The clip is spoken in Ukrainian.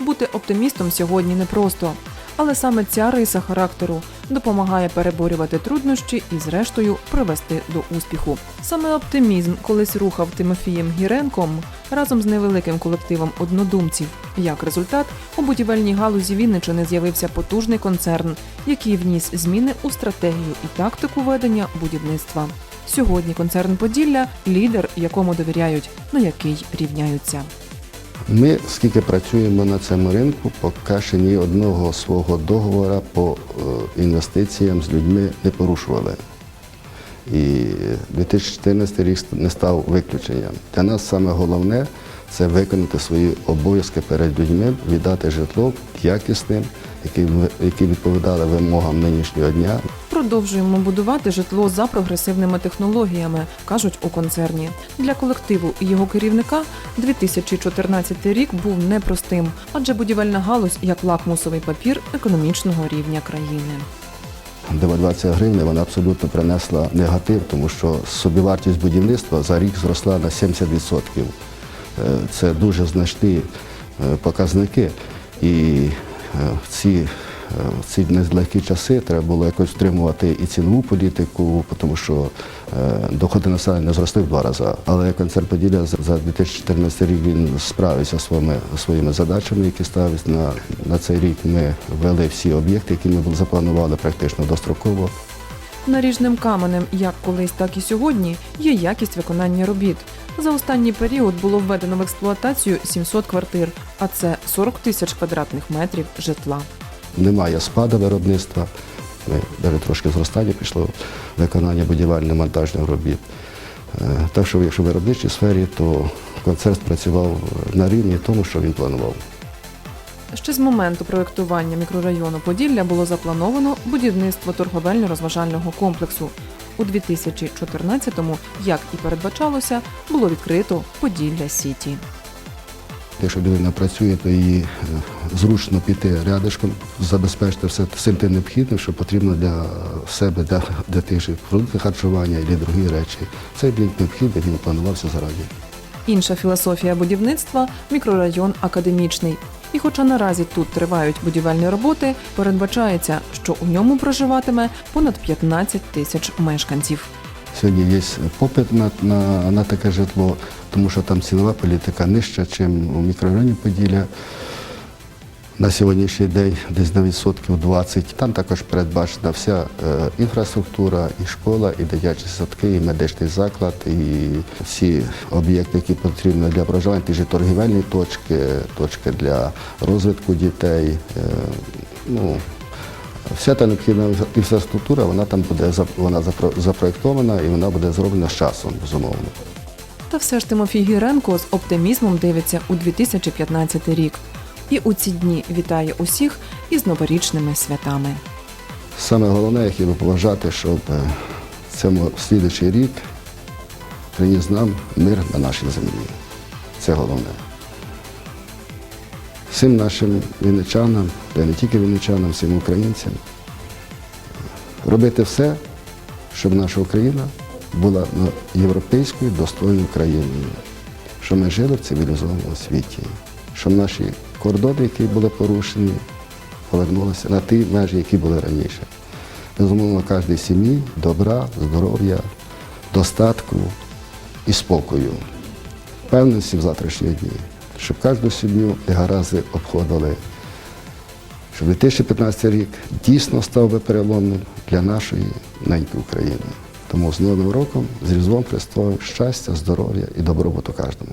Бути оптимістом сьогодні непросто, але саме ця риса характеру допомагає переборювати труднощі і, зрештою, привести до успіху. Саме оптимізм колись рухав Тимофієм Гіренком разом з невеликим колективом однодумців. Як результат, у будівельній галузі Вінничини з'явився потужний концерн, який вніс зміни у стратегію і тактику ведення будівництва. Сьогодні концерн Поділля лідер, якому довіряють, на який рівняються. Ми, скільки працюємо на цьому ринку, поки ще ні одного свого договору по е, інвестиціям з людьми не порушували. І 2014 рік не став виключенням. Для нас саме головне це виконати свої обов'язки перед людьми, віддати житло якісним, які, які відповідали вимогам нинішнього дня. Продовжуємо будувати житло за прогресивними технологіями, кажуть у концерні. Для колективу і його керівника 2014 рік був непростим, адже будівельна галузь як лакмусовий папір економічного рівня країни. Девальвація гривни вона абсолютно принесла негатив, тому що собівартість будівництва за рік зросла на 70%. Е, Це дуже значні е, показники. І е, ці, ці нелегкі часи треба було якось втримувати і цінову політику, тому що е, доходи населення зросли в два рази. Але концерн Поділля за 2014 рік він справився своїми, своїми задачами, які ставить на, на цей рік. Ми ввели всі об'єкти, які ми запланували практично достроково. Наріжним каменем, як колись, так і сьогодні, є якість виконання робіт. За останній період було введено в експлуатацію 700 квартир, а це 40 тисяч квадратних метрів житла. Немає спаду виробництва, Ми навіть трошки зростання пішло виконання будівельно-монтажних робіт. Е, Так що, якщо в виробничій сфері, то концерт працював на рівні тому, що він планував. Ще з моменту проєктування мікрорайону Поділля було заплановано будівництво торговельно-розважального комплексу. У 2014-му, як і передбачалося, було відкрито Поділля Сіті. Якщо людина працює, то їй е, зручно піти рядишком, забезпечити все всім тим необхідним, що потрібно для себе, для, для тих же продуктів харчування і другі речі. Цей блік необхідний, він планувався зараді. Інша філософія будівництва мікрорайон академічний. І хоча наразі тут тривають будівельні роботи, передбачається, що у ньому проживатиме понад 15 тисяч мешканців. Сьогодні є попит на, на, на таке житло, тому що там цінова політика нижча, ніж у мікрорайоні Поділля. На сьогоднішній день десь на відсотків 20. Там також передбачена вся е, інфраструктура, і школа, і дитячі садки, і медичний заклад, і всі об'єкти, які потрібні для проживання, ті ж торгівельні точки, точки для розвитку дітей. Е, ну, Вся та необхідна інфраструктура, вона там буде вона запро- запроєктована і вона буде зроблена з часом, безумовно. Та все ж Тимофій Гіренко з оптимізмом дивиться у 2015 рік. І у ці дні вітає усіх із новорічними святами. Саме головне, я хотів би побажати, щоб е, цьому слідуючий рік приніс нам мир на нашій землі. Це головне. Всім нашим вінничанам, та не тільки вінничанам, всім українцям, робити все, щоб наша Україна була європейською достойною країною, щоб ми жили в цивілізованому світі, щоб наші кордони, які були порушені, повернулися на ті межі, які були раніше. Безумовно, кожній сім'ї добра, здоров'я, достатку і спокою, впевненості в завтрашні дні, щоб кожну сім'ю і гарази обходили, щоб 2015 рік дійсно став би переломним для нашої неньки України. Тому з Новим роком, з Різдвом Христовим, щастя, здоров'я і добробуту кожному.